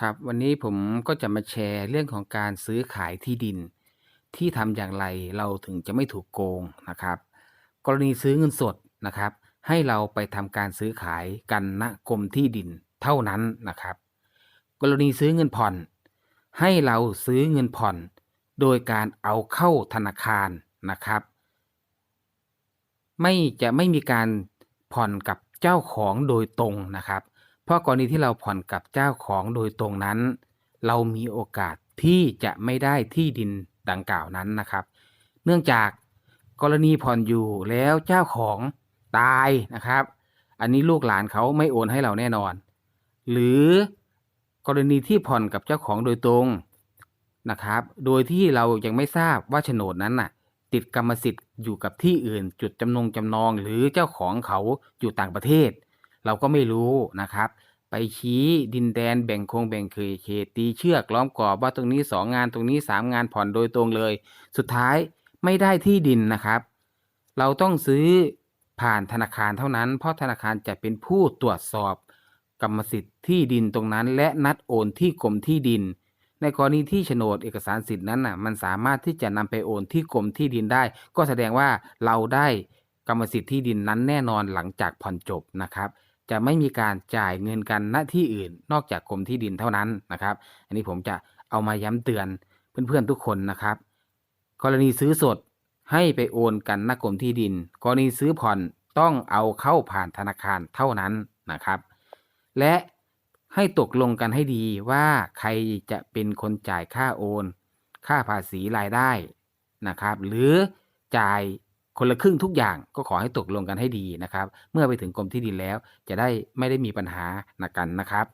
ครับ วันนี้ผมก็จะมาแชร์เรื่องของการซื้อขายที่ดิน ที่ทำอย่างไรเราถึงจะไม่ถูกโกงนะครับ กรณีซื้อเงินสดนะครับ ให้เราไปทำการซื้อขายกันณกรมที่ดินเท่านั้นนะครับ กรณีซื้อเงินผ่อน ให้เราซื้อเงินผ่อน โดยการเอาเข้าธนาคารนะครับ ไม่จะไม่มีการผ่อนกับเจ้าของโดยตรงนะครับ เพราะกรณีที่เราผ่อนกับเจ้าของโดยตรงนั้น เรามีโอกาสที่จะไม่ได้ที่ดินดังกล่าวนั้นนะครับ เนื่องจากกรณีผ่อนอยู่แล้วเจ้าของตายนะครับ อันนี้ลูกหลานเขาไม่โอนให้เราแน่นอน หรือกรณีที่ผ่อนกับเจ้าของโดยตรงนะครับ โดยที่เรายังไม่ทราบว่าโฉนดนั้นน่ะ ติดกรรมสิทธิ์อยู่กับที่อื่น จุดจำนงจำนองหรือเจ้าของเขาอยู่ต่างประเทศ เราก็ไม่รู้นะครับ ไปชี้ดินแดนแบ่งโครงแบ่งเขตเขตตีเชือกล้อมกรอบว่าตรงนี้สองงานตรงนี้สามงานผ่อนโดยตรงเลย สุดท้ายไม่ได้ที่ดินนะครับ เราต้องซื้อผ่านธนาคารเท่านั้น เพราะธนาคารจะเป็นผู้ตรวจสอบกรรมสิทธิ์ที่ดินตรงนั้น และนัดโอนที่กรมที่ดิน ในกรณีที่โฉนดเอกสารสิทธิ์นั้นน่ะมันสามารถที่จะนำไปโอนที่กรมที่ดินได้ ก็แสดงว่าเราได้กรรมสิทธิ์ที่ดินนั้นแน่นอนหลังจากผ่อนจบนะครับ จะไม่มีการจ่ายเงินกันณที่อื่น นอกจากกรมที่ดินเท่านั้นนะครับ อันนี้ผมจะเอามาย้ำเตือนเพื่อนๆทุกคนนะครับ กรณีซื้อสดให้ไปโอนกันณกรมที่ดิน กรณีซื้อผ่อนต้องเอาเข้าผ่านธนาคารเท่านั้นนะครับ และให้ตกลงกันให้ดีว่าใครจะเป็นคนจ่ายค่าโอน ค่าภาษีรายได้นะครับ หรือจ่าย คนละครึ่งทุกอย่างก็ขอให้ตกลงกันให้ดีนะครับ เมื่อไปถึงกรมที่ดินแล้วจะได้ไม่ได้มีปัญหานะกันนะครับ